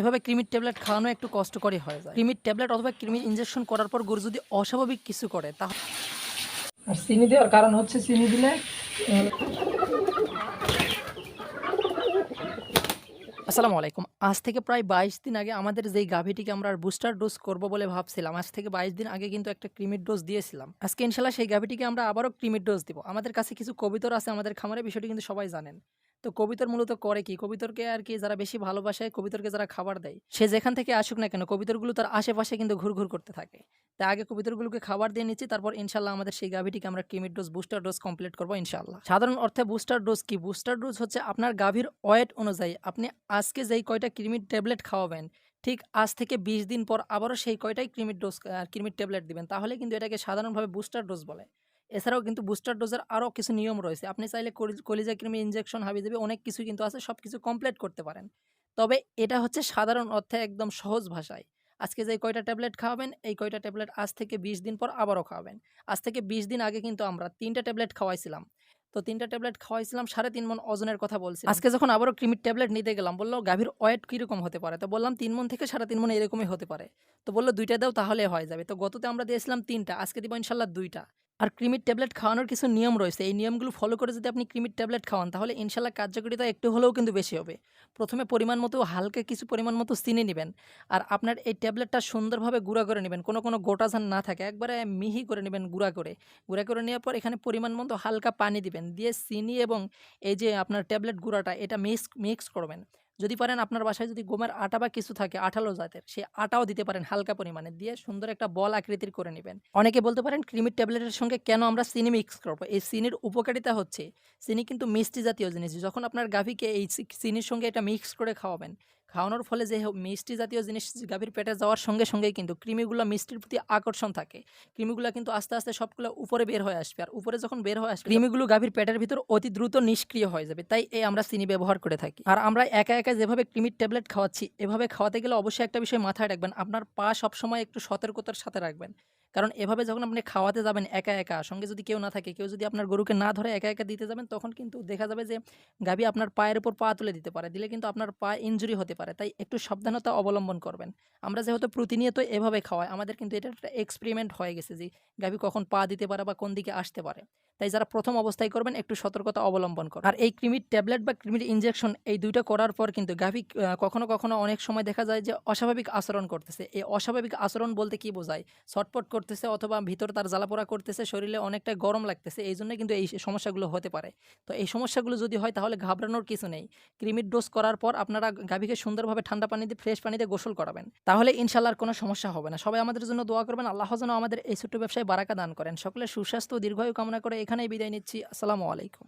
এভাবে ক্রিমির ট্যাবলেট খাওয়ানো একটু কষ্টকরই হয়ে যায়। ক্রিমির ট্যাবলেট অথবা ক্রিমির ইনজেকশন করার পর গরু যদি অস্বাভাবিক কিছু করে তাহলে আর চিনি দেওয়ার কারণ হচ্ছে চিনি দিলে আসসালামু আলাইকুম। আজ থেকে প্রায় বাইশ দিন আগে আমাদের যেই গাভীটিকে আমরা বুস্টার ডোজ করব বলে ভাবছিলাম আজ থেকে বাইশ দিন আগে কিন্তু একটা ক্রিমির ডোজ দিয়েছিলাম। আজকে ইনশাল্লাহ সেই গাভীটিকে আমরা আবারও ক্রিমির ডোজ দিব। আমাদের কাছে কিছু কবিতর আছে আমাদের খামারে বিষয়টি কিন্তু সবাই জানেন। তো কবিতর মূলত করে কি? কবিতরকে আর কি যারা বেশি ভালোবাসে কবিতরকে যারা খাবার দেয়, সে যেখান থেকে আসুক না কেন কবিতরগুলো তার আশেপাশে কিন্তু ঘুরঘুর করতে থাকে। তাই আগে কবিতরগুলোকে খাবার দিয়ে নিচ্ছি, তারপর ইনশাল্লাহ আমাদের সেই গাভীটিকে আমরা ক্রিমির ডোজ, বুস্টার ডোজ কমপ্লিট করব ইনশাল্লাহ। সাধারণ অর্থে বুস্টার ডোজ কি? বুস্টার ডোজ হচ্ছে আপনার গাভীর ওয়েট অনুযায়ী আপনি আজকে যেই কয়টা ক্রিমির ট্যাবলেট খাওয়াবেন, ঠিক আজ থেকে বিশ দিন পর আবারও সেই কয়টাই ক্রিমির ডোজ ক্রিমির ট্যাবলেট দিবেন, তাহলে কিন্তু এটাকে সাধারণভাবে বুস্টার ডোজ বলে। এছাড়াও কিন্তু বুস্টার ডোজের আরও কিছু নিয়ম রয়েছে। আপনি চাইলে কলি- কলিজা ক্রিমি ইনজেকশন হাবি যাবে অনেক কিছু কিন্তু আছে সব কিছু কমপ্লিট করতে পারেন। তবে এটা হচ্ছে সাধারণ অর্থে একদম সহজ ভাষায়। আজকে যে কয়টা ট্যাবলেট খাওয়াবেন, এই কয়টা ট্যাবলেট আজ থেকে বিশ দিন পর আবারও খাওয়াবেন। আজ থেকে বিশ দিন আগে কিন্তু আমরা তিনটা ট্যাবলেট খাওয়াইছিলাম। তো তিনটা ট্যাবলেট খাওয়াইছিলাম, সাড়ে তিন মন ওজনের কথা বলছি। আজকে যখন আবারও ক্রিমির ট্যাবলেট নিতে গেলাম, বলল, গাভীর ওয়েট কীরকম হতে পারে? তো বললাম, তিন মন থেকে সাড়ে তিন মন এরকমই হতে পারে। তো বলল, দুইটা দাও, তাহলে হয়ে যাবে। তো গততে আমরা দিয়েছিলাম তিনটা, আজকে দিব ইনশাল্লাহ দুইটা। আর ক্রিমির ট্যাবলেট খাওয়ানোর কিছু নিয়ম রয়েছে। এই নিয়মগুলো ফলো করে যদি আপনি ক্রিমির ট্যাবলেট খাওয়ান, তাহলে ইনশাল্লাহ কার্যকারিতা একটু হলেও কিন্তু বেশি হবে। প্রথমে পরিমাণ মতো হালকা কিছু পরিমাণ মতো চিনি নেবেন আর আপনার এই ট্যাবলেটটা সুন্দরভাবে গুঁড়া করে নেবেন। কোনো কোনো গোটা ঝান না থাকে, একবারে মিহি করে নেবেন গুঁড়া করে। গুঁড়া করে নেওয়ার পর এখানে পরিমাণ মতো হালকা পানি দিবেন। দিয়ে চিনি এবং এই যে আপনার ট্যাবলেট গুঁড়াটা, এটা মিক্স মিক্স করবেন। যদি পারেন আপনার বাসায় যদি গমের আটা বা কিছু থাকে, আঠালো জাতের, সেই আটাও দিতে পারেন হালকা পরিমাণে। দিয়ে সুন্দর একটা বল আকৃতির করে নেবেন। অনেকে বলতে পারেন ক্রিমির ট্যাবলেটের সঙ্গে কেন আমরা চিনি মিক্স করব? এই চিনির উপকারিতা হচ্ছে, চিনি কিন্তু মিষ্টি জাতীয় জিনিস। যখন আপনার গাভীকে এই চিনির সঙ্গে এটা মিক্স করে খাওয়াবেন খাওয়ানোর ফলে যে মিষ্টি জাতীয় জিনিস গাভীর পেটে যাওয়ার সঙ্গে সঙ্গেই কিন্তু কৃমিগুলো মিষ্টির প্রতি আকর্ষণ থাকে। কৃমিগুলো কিন্তু আস্তে আস্তে সবগুলো উপরে বের হয়ে আসবে আর উপরে যখন বের হয়ে আসবে, কৃমিগুলো গাভীর পেটের ভিতর অতি দ্রুত নিষ্ক্রিয় হয়ে যাবে। তাই এই আমরা চিনি ব্যবহার করে থাকি। আর আমরা একা একা যেভাবে ক্রিমির ট্যাবলেট খাওয়াচ্ছি, এভাবে খাওয়াতে গেলে অবশ্যই একটা বিষয় মাথায় রাখবেন। আপনার পা সবসময় একটু সতর্কতার সাথে রাখবেন। কারণ এভাবে যখন আপনি খাওয়াতে যাবেন একা একা, সঙ্গে যদি কেউ না থাকে, কেউ যদি আপনার গরুকে না ধরে একা একা দিতে যাবেন, তখন কিন্তু দেখা যাবে যে গাভী আপনার পায়ের উপর পা তুলে দিতে পারে। দিলে কিন্তু আপনার পা ইঞ্জুরি হতে পারে। তাই একটু সাবধানতা অবলম্বন করবেন। আমরা যেহেতু প্রতিনিয়ত এভাবে খাওয়াই, আমাদের কিন্তু এটা একটা এক্সপেরিমেন্ট হয়ে গেছে যে গাভী কখন পা দিতে পারে বা কোন দিকে আসতে পারে। তাই যারা প্রথম অবস্থায় করবেন, একটু সতর্কতা অবলম্বন করুন। আর এই ক্রিমির ট্যাবলেট বা ক্রিমির ইনজেকশন এই দুইটা করার পর কিন্তু গাভী কখনো কখনো অনেক সময় দেখা যায় যে অস্বাভাবিক আচরণ করতেছে। এই অস্বাভাবিক আচরণ বলতে কি বোঝায়? ছটপট করতেছে অথবা ভিতর তার জ্বালাপোড়া করতেছে, শরীরে অনেকটা গরম লাগতেছে, এই জন্য কিন্তু এই সমস্যাগুলো হতে পারে। তো এই সমস্যাগুলো যদি হয় তাহলে ঘাবড়ানোর কিছু নেই। ক্রিমির ডোজ করার পর আপনারা গাভীকে সুন্দরভাবে ঠান্ডা পানি দিয়ে ফ্রেশ পানিতে গোসল করাবেন। তাহলে ইনশাল্লাহ কোনো সমস্যা হবে না। সবাই আমাদের জন্য দোয়া করবেন। আল্লাহ যেন আমাদের এই ছোট্ট ব্যবসায় বারাকা দান করেন। সকলের সুস্বাস্থ্য, দীর্ঘায়ু কামনা করে এখানেই বিদায় নিচ্ছি। আসসালামু আলাইকুম।